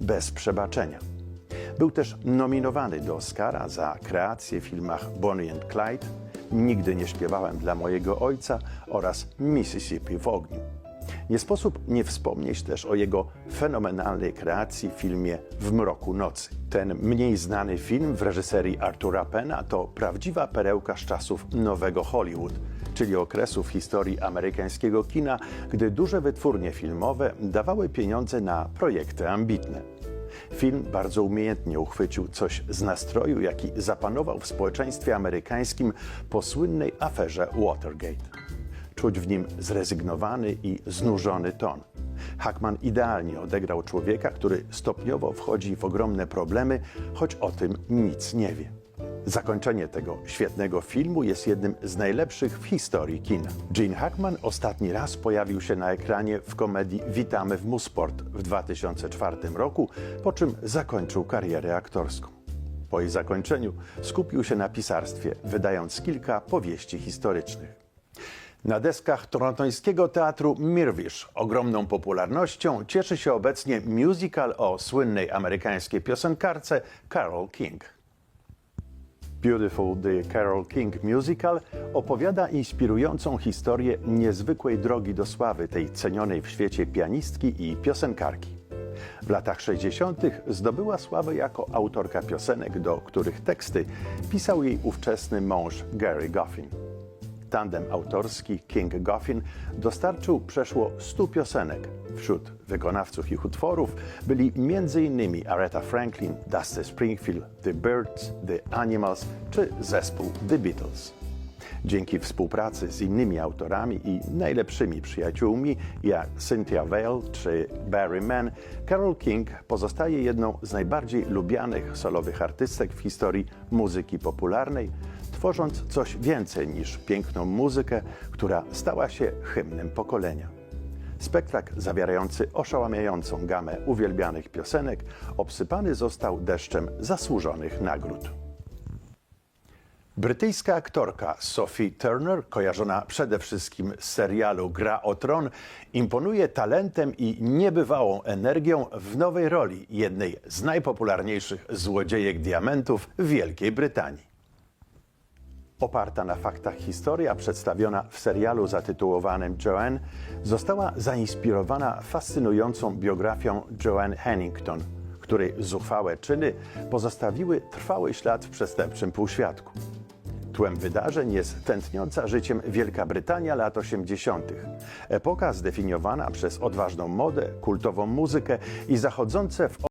bez przebaczenia. Był też nominowany do Oscara za kreację w filmach Bonnie and Clyde, Nigdy nie śpiewałem dla mojego ojca oraz Mississippi w ogniu. Nie sposób nie wspomnieć też o jego fenomenalnej kreacji w filmie W mroku nocy. Ten mniej znany film w reżyserii Artura Pena to prawdziwa perełka z czasów nowego Hollywood, czyli okresu w historii amerykańskiego kina, gdy duże wytwórnie filmowe dawały pieniądze na projekty ambitne. Film bardzo umiejętnie uchwycił coś z nastroju, jaki zapanował w społeczeństwie amerykańskim po słynnej aferze Watergate. Czuć w nim zrezygnowany i znużony ton. Hackman idealnie odegrał człowieka, który stopniowo wchodzi w ogromne problemy, choć o tym nic nie wie. Zakończenie tego świetnego filmu jest jednym z najlepszych w historii kina. Gene Hackman ostatni raz pojawił się na ekranie w komedii Witamy w Musport w 2004 roku, po czym zakończył karierę aktorską. Po jej zakończeniu skupił się na pisarstwie, wydając kilka powieści historycznych. Na deskach torontońskiego teatru Mirvish ogromną popularnością cieszy się obecnie musical o słynnej amerykańskiej piosenkarce Carole King. Beautiful The Carole King Musical opowiada inspirującą historię niezwykłej drogi do sławy tej cenionej w świecie pianistki i piosenkarki. W latach 60. zdobyła sławę jako autorka piosenek, do których teksty pisał jej ówczesny mąż Gary Goffin. Tandem autorski King Goffin dostarczył przeszło 100 piosenek. Wśród wykonawców ich utworów byli m.in. Aretha Franklin, Dusty Springfield, The Birds, The Animals czy zespół The Beatles. Dzięki współpracy z innymi autorami i najlepszymi przyjaciółmi, jak Cynthia Vale czy Barry Mann, Carole King pozostaje jedną z najbardziej lubianych solowych artystek w historii muzyki popularnej, tworząc coś więcej niż piękną muzykę, która stała się hymnem pokolenia. Spektakl zawierający oszałamiającą gamę uwielbianych piosenek obsypany został deszczem zasłużonych nagród. Brytyjska aktorka Sophie Turner, kojarzona przede wszystkim z serialu Gra o Tron, imponuje talentem i niebywałą energią w nowej roli jednej z najpopularniejszych złodziejek diamentów Wielkiej Brytanii. Oparta na faktach historia przedstawiona w serialu zatytułowanym Joanne została zainspirowana fascynującą biografią Joanne Hennington, której zuchwałe czyny pozostawiły trwały ślad w przestępczym półświadku. Tłem wydarzeń jest tętniąca życiem Wielka Brytania lat 80. Epoka zdefiniowana przez odważną modę, kultową muzykę i zachodzące w